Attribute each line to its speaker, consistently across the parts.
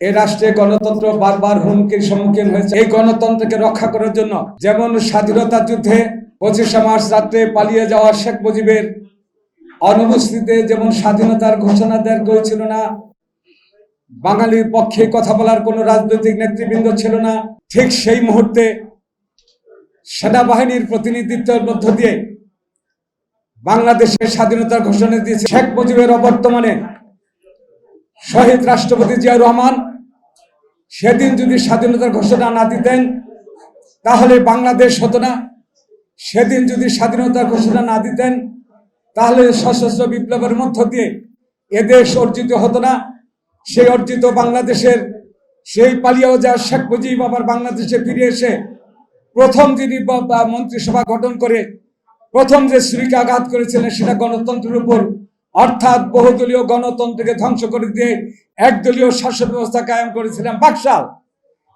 Speaker 1: এই রাষ্ট্রে গণতন্ত্র বারবার হুমকির সম্মুখীন হয়েছে। এই গণতন্ত্রকে রক্ষা করার জন্য যেমন স্বাধীনতা যুদ্ধে পঁচিশে মার্চ রাত্রে পালিয়ে যাওয়া শেখ মুজিবের অনুপস্থিতিতে যেমন স্বাধীনতার ঘোষণা দেওয়ার কেউ ছিল না, বাঙালির পক্ষে কথা বলার কোনো রাজনৈতিক নেতৃবৃন্দ ছিল না, ঠিক সেই মুহূর্তে সেনাবাহিনীর প্রতিনিধিত্বের মধ্য দিয়ে বাংলাদেশের স্বাধীনতার ঘোষণা দিয়েছে শেখ মুজিবের অবর্তমানে শহীদ রাষ্ট্রপতি জিয়াউর রহমান, সেদিন যদি স্বাধীনতার ঘোষণা না দিতেন, তাহলে বাংলাদেশ হতো না। সেদিন যদি স্বাধীনতার ঘোষণা না দিতেন, তাহলে সশস্ত্র বিপ্লবের মধ্য দিয়ে এদেশ অর্জিত হতো না। সেই অর্জিত বাংলাদেশের সেই পালিয়েও যা শেখ মুজিব আবার বাংলাদেশে ফিরে এসে প্রথম যিনি মন্ত্রিসভা গঠন করে, প্রথম যে শ্রীকে আঘাত করেছিলেন সেটা গণতন্ত্রের উপর অর্থাৎ বহুদলীয় গণতন্ত্রকে ধ্বংস করে দিয়ে একদলীয় শাসন ব্যবস্থা কায়েম করেছিলেন বাকশাল।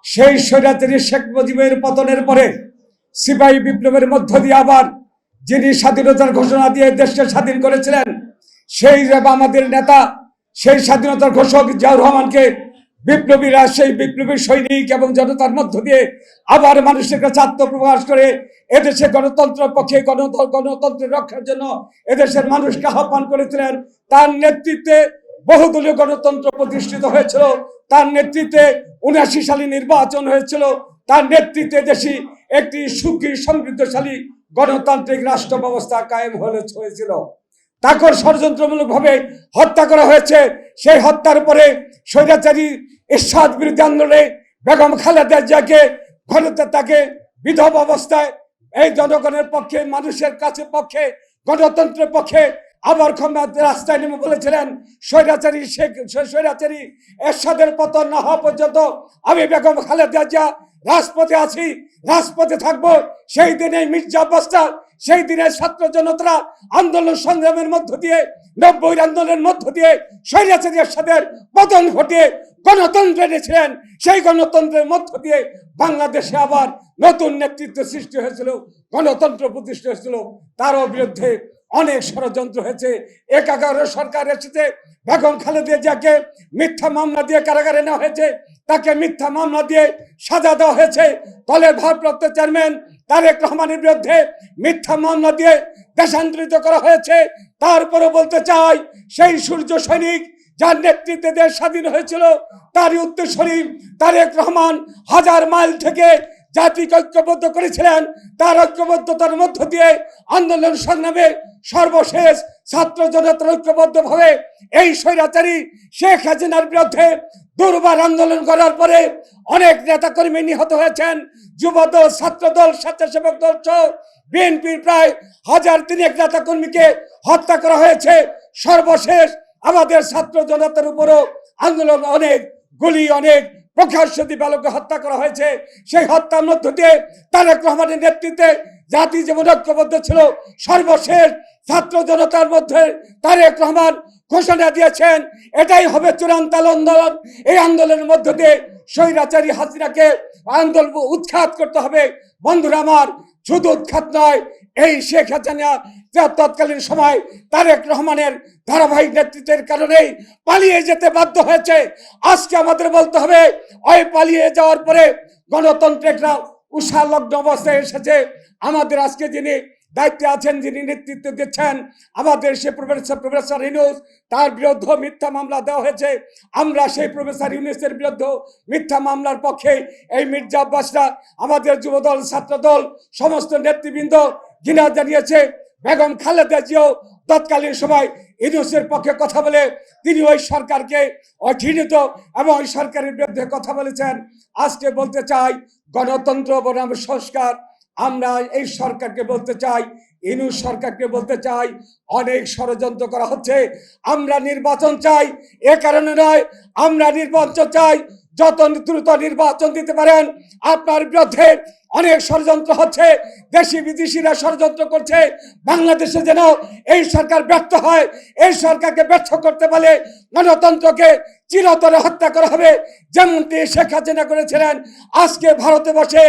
Speaker 1: সেই স্বৈরাচারী শেখ মুজিবের পতনের পরে সিপাহী বিপ্লবের মধ্য দিয়ে আবার যিনি স্বাধীনতার ঘোষণা দিয়ে দেশকে স্বাধীন করেছিলেন, সেই আমাদের নেতা, সেই স্বাধীনতার ঘোষক জিয়াউর রহমানকে বিপ্লবীরা সেই বিপ্লবী সৈনিক এবং জনতার মধ্য দিয়ে আবার মানুষের কাছে আত্মপ্রকাশ করে এদেশে গণতন্ত্রের পক্ষে গণত- গণতন্ত্রের রক্ষার জন্য এদেশের মানুষকে আহ্বান করেছিলেন। তার নেতৃত্বে বহুদলীয় গণতন্ত্র প্রতিষ্ঠিত হয়েছিল। তার নেতৃত্বে উনআশি সালে নির্বাচন হয়েছিল। তার নেতৃত্বে দেশি একটি সুখী, সমৃদ্ধশালী গণতান্ত্রিক রাষ্ট্র ব্যবস্থা কায়েম হয়েছিল। তাকে ষড়যন্ত্রমূলকভাবে হত্যা করা হয়েছে। সেই হত্যার পরে স্বৈরাচারী এরশাদ বিরুদ্ধে আন্দোলনে বেগম খালেদা জিয়াকে ঘরতে তাকে বিধব অবস্থায় এই জনগণের পক্ষে, মানুষের কাছে পক্ষে, গণতন্ত্রের পক্ষে আবার ক্ষমা রাস্তায় নেমে বলেছিলেন, স্বৈরাচারী শেখ স্বৈরাচারী এরশাদের পতন না হওয়া পর্যন্ত আমি বেগম খালেদা জিয়া রাজপথে আছি, রাজপথে থাকব। সেই দিনে মির্জা আব্বাসটা সেই দিনে ছাত্র জনতারা আন্দোলন সংগ্রামের মধ্য দিয়ে নব্বই আন্দোলনের মধ্য দিয়ে স্বৈরাচারীর সাথে পতন ঘটিয়ে গণতন্ত্র এনেছিলেন। সেই গণতন্ত্রের মধ্য দিয়ে বাংলাদেশে আবার নতুন নেতৃত্ব সৃষ্টি হয়েছিল, গণতন্ত্র প্রতিষ্ঠা হয়েছিল। তারও বিরুদ্ধে অনেক ষড়যন্ত্র হয়েছে। একাগার সরকার এসেছে, বেগম খালেদা জিয়াকে মিথ্যা মামলা দিয়ে কারাগারে নেওয়া হয়েছে, তাকে মিথ্যা মামলা দিয়ে সাজা দেওয়া হয়েছে। দলের ভারপ্রাপ্ত চেয়ারম্যান তারেক রহমানের বিরুদ্ধে মিথ্যা মামলা দিয়ে দেশান্তরিত করা হয়েছে। তারপরে বলতে চাই, সেই সূর্য সৈনিক যার নেতৃত্বে দেশ স্বাধীন হয়েছিল, তারই উত্তরসূরি তারেক রহমান হাজার মাইল থেকে জাতিকে ঐক্যবদ্ধ করেছিলেন। তার ঐক্যবদ্ধতার মধ্য দিয়ে আন্দোলন সংগ্রামে সর্বশেষ ছাত্র জনতার ঐক্যবদ্ধভাবে এই স্বৈরাচারী শেখ হাসিনার বিরুদ্ধে দুর্বার আন্দোলন করার পরে অনেক নেতাকর্মী নিহত হয়েছেন। যুবদল, ছাত্রদল, স্বেচ্ছাসেবক দল সহ বিএনপির প্রায় হাজার তিনেক নেতাকর্মীকে হত্যা করা হয়েছে। সর্বশেষ আমাদের ছাত্র জনতার উপরও আন্দোলন অনেক গুলি, অনেক প্রকাশ্য দিবালোকে হত্যা করা হয়েছে। সেই হত্যার মধ্য দিয়ে তারেক রহমানের নেতৃত্বে জাতি যেমন ঐক্যবদ্ধ ছিল। সর্বশেষ ছাত্র জনতার মধ্যে তারেক রহমান ঘোষণা দিয়েছেন, এটাই হবে চূড়ান্ত আন্দোলন। এই আন্দোলনের মধ্য দিয়ে স্বৈরাচারী হাজিরাকে আন্দোলন উৎখাত করতে হবে। বন্ধুরা আমার, শুধু উৎখাত নয়, এই শেখ হাসিনা যা তৎকালীন সময় তারেক রহমানের ধারাবাহিক নেতৃত্বের কারণেই পালিয়ে যেতে বাধ্য হয়েছে, আজকে আমাদের বলতে হবে, ওই পালিয়ে যাওয়ার পরে গণতন্ত্র একটা উষালগ্ন অবস্থায় এসেছে। আমাদের আজকে যিনি দায়িত্বে আছেন, যিনি নেতৃত্ব দিচ্ছেন, আমাদের সে প্রফেসর প্রফেসর ইউনুস, তার বিরুদ্ধে মিথ্যা মামলা দেওয়া হয়েছে। আমরা সেই প্রফেসর ইউনুসের বিরুদ্ধে মিথ্যা মামলার পক্ষে এই মির্জা আব্বাসরা, আমাদের যুবদল, ছাত্রদল, সমস্ত নেতৃবৃন্দ ঘৃণা জানিয়েছে। বেগম খালেদা জিয়াও তৎকালীন সময় ইউনুসের পক্ষে কথা বলে তিনি ওই সরকারকে অঘৃণিত এবং ওই সরকারের বিরুদ্ধে কথা বলেছেন। আজকে বলতে চাই, গণতন্ত্র বনাম সংস্কার। আমরা এই সরকারকে বলতে চাই, ইনু সরকারকে বলতে চাই, অনেক ষড়যন্ত্র করা হচ্ছে। আমরা নির্বাচন চাই, এ কারণে নয়, আমরা নির্বাচন চাই, যত দ্রুত নির্বাচন দিতে পারেন, আপনার বিরুদ্ধে অনেক ষড়যন্ত্র হচ্ছে, দেশি বিদেশিরা ষড়যন্ত্র করছে। বাংলাদেশে যেন এই সরকার ব্যর্থ হয়, এই সরকারকে ব্যর্থ করতে পারে গণতন্ত্রকে চিরতরে হত্যা করা হবে, যেমনটি শেখ হাসিনা করেছিলেন। আজকে ভারতে বসে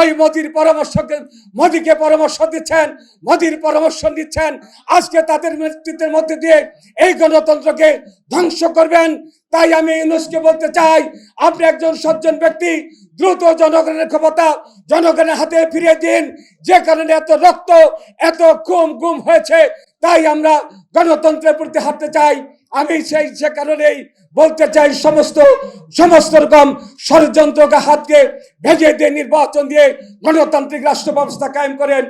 Speaker 1: ওই মোদির পরামর্শকে মোদিকে পরামর্শ দিচ্ছেন, মোদির পরামর্শ দিচ্ছেন আজকে তাদের নেতৃত্বের মধ্যে দিয়ে এই গণতন্ত্রকে ধ্বংস করবেন। তাই আমি ইউনুসকে বলতে চাই, আপনি একজন সজ্জন ব্যক্তি দ্রুত জনগণের ক্ষমতা, জনগণের হাতে ফিরিয়ে দিন। যে কারণে এত রক্ত, এত গুম গুম হয়েছে, তাই আমরা গণতন্ত্রের প্রতি হাঁটতে চাই। আমি সেই, সে কারণেই বলতে চাই সমস্ত সমস্ত রকম ষড়যন্ত্রকে হাতকে ভেজে দিয়ে নির্বাচন দিয়ে গণতান্ত্রিক রাষ্ট্র ব্যবস্থা কায়েম করেন।